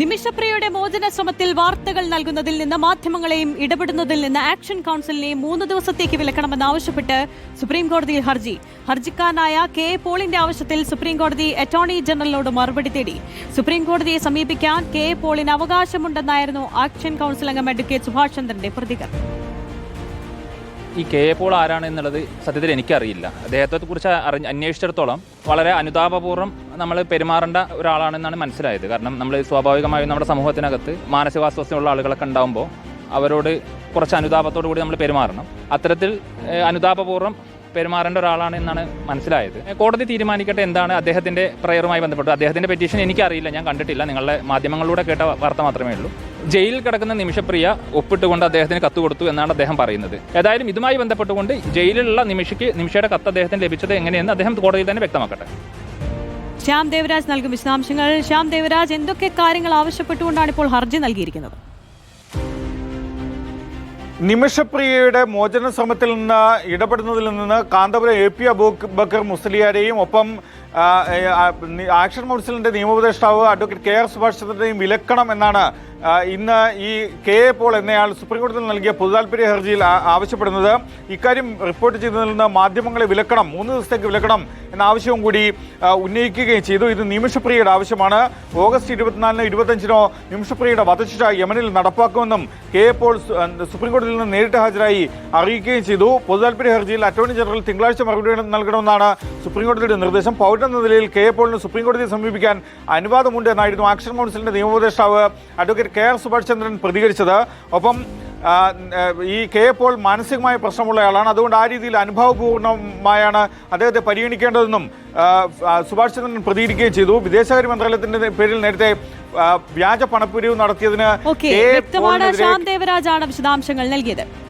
നിമിഷപ്രിയയുടെ മോചന ശ്രമത്തിൽ വാർത്തകൾ നൽകുന്നതിൽ നിന്ന് മാധ്യമങ്ങളെയും ഇടപെടുന്നതിൽ നിന്ന് ആക്ഷൻ കൗൺസിലിനെയും മൂന്ന് ദിവസത്തേക്ക് വിലക്കണമെന്നാവശ്യപ്പെട്ട് സുപ്രീം കോടതിയിൽ ഹർജി. ഹർജിക്കാരനായ കെ പോളിന്റെ ആവശ്യത്തിൽ സുപ്രീം കോടതി അറ്റോർണി ജനറലിനോട് മറുപടി തേടി. സുപ്രീം കോടതിയെ സമീപിക്കാൻ കെ പോളിന് അവകാശമുണ്ടെന്നായിരുന്നു ആക്ഷൻ കൗൺസിൽ അംഗം അഡ്വക്കേറ്റ് സുഭാഷ് ചന്ദ്രന്റെ പ്രതികരണം. ഈ കെ എ പോൾ ആരാണ് എന്നുള്ളത് സത്യത്തിൽ എനിക്കറിയില്ല. അദ്ദേഹത്തെ കുറിച്ച് അറി അന്വേഷിച്ചിടത്തോളം വളരെ അനുതാപപൂർവം നമ്മൾ പെരുമാറേണ്ട ഒരാളാണെന്നാണ് മനസ്സിലായത്. കാരണം നമ്മൾ സ്വാഭാവികമായും നമ്മുടെ സമൂഹത്തിനകത്ത് മാനസികാസ്വാസ്ഥ്യമുള്ള ആളുകളൊക്കെ ഉണ്ടാകുമ്പോൾ അവരോട് കുറച്ച് അനുതാപത്തോടു കൂടി നമ്മൾ പെരുമാറണം. അത്തരത്തിൽ അനുതാപപൂർവം പെരുമാറേണ്ട ഒരാളാണ് എന്നാണ് മനസ്സിലായത്. കോടതി തീരുമാനിക്കട്ടെ എന്താണ് അദ്ദേഹത്തിന്റെ പ്രയറുമായി ബന്ധപ്പെട്ട് അദ്ദേഹത്തിന്റെ പെറ്റീഷൻ എനിക്കറിയില്ല ഞാൻ കണ്ടിട്ടില്ല. നിങ്ങളുടെ മാധ്യമങ്ങളിലൂടെ കേട്ട വാർത്ത മാത്രമേ ഉള്ളൂ. ജയിലിൽ കിടക്കുന്ന നിമിഷപ്രിയ ഒപ്പിട്ടുകൊണ്ട് അദ്ദേഹത്തിന് കത്ത് കൊടുത്തു എന്നാണ് അദ്ദേഹം പറയുന്നത്. ഏതായാലും ഇതുമായി ബന്ധപ്പെട്ടുകൊണ്ട് ജയിലിലുള്ള നിമിഷയ്ക്ക് നിമിഷയുടെ കത്ത് അദ്ദേഹത്തിന് ലഭിച്ചത് എങ്ങനെയെന്ന് അദ്ദേഹം കോടതിയിൽ തന്നെ വ്യക്തമാക്കട്ടെ. ശ്യാം ദേവരാജ് നൽകും വിശദാംശങ്ങൾ. ശ്യാം ദേവരാജ് എന്തൊക്കെ കാര്യങ്ങൾ ആവശ്യപ്പെട്ടുകൊണ്ടാണ് ഇപ്പോൾ ഹർജി നൽകിയിരിക്കുന്നത്? നിമിഷപ്രിയയുടെ മോചന ശ്രമത്തിൽ നിന്ന് ഇടപെടുന്നതിൽ നിന്ന് കാന്തപുരം എ പി അബൂബക്കർ മുസ്ലിയാരെയും ഒപ്പം ആക്ഷൻ കൗൺസിലിന്റെ നിയമോപദേഷ്ടാവ് അഡ്വക്കേറ്റ് കെ ആർ സുഭാഷ് ചന്ദ്രനെയും വിലക്കണം എന്നാണ് ഇന്ന് ഈ കെ എ പോൾ എന്നയാൾ സുപ്രീംകോടതിയിൽ നൽകിയ പൊതുതാൽപര്യ ഹർജിയിൽ ആവശ്യപ്പെടുന്നത്. ഇക്കാര്യം റിപ്പോർട്ട് ചെയ്തതിൽ നിന്ന് മാധ്യമങ്ങളെ വിലക്കണം മൂന്ന് ദിവസത്തേക്ക് വിലക്കണം എന്ന ആവശ്യവും കൂടി ഉന്നയിക്കുകയും ചെയ്തു. ഇത് നിമിഷപ്രിയയുടെ ആവശ്യമാണ്. ഓഗസ്റ്റ് ഇരുപത്തിനാലിനോ ഇരുപത്തഞ്ചിനോ നിമിഷപ്രിയയുടെ വധശിക്ഷ യമനിൽ നടപ്പാക്കുമെന്നും കെ എ പോൾ സുപ്രീംകോടതിയിൽ സുപ്രീം കോടതിയിൽ നിന്ന് നേരിട്ട് ഹാജരായി അറിയിക്കുകയും ചെയ്തു. പൊതുതാൽപര്യ ഹർജിയിൽ അറ്റോർണി ജനറൽ തിങ്കളാഴ്ച മറുപടി നൽകണമെന്നാണ് സുപ്രീംകോടതിയുടെ നിർദ്ദേശം. പൗരൻ എന്ന നിലയിൽ കെ പോളിനെ പോളിന് സുപ്രീം കോടതിയെ സമീപിക്കാൻ അനുവാദമുണ്ട് എന്നായിരുന്നു ആക്ഷൻ കൗൺസിലിന്റെ നിയമോപദേഷ്ടാവ് advocate K R Subhash Chandran പ്രതികരിച്ചത്. ഒപ്പം ഈ കെ പോൾ മാനസികമായ പ്രശ്നമുള്ളയാളാണ്. അതുകൊണ്ട് ആ രീതിയിൽ അനുഭവപൂർണമായാണ് അദ്ദേഹത്തെ പരിഗണിക്കേണ്ടതെന്നും സുഭാഷ് ചന്ദ്രൻ പ്രതികരിക്കുകയും ചെയ്തു. വിദേശകാര്യ മന്ത്രാലയത്തിന്റെ പേരിൽ നേരത്തെ വ്യാജ പണപ്പിരിവ് നടത്തിയതിന് ദേവരാജാണ് വിശദാംശങ്ങൾ നൽകിയത്.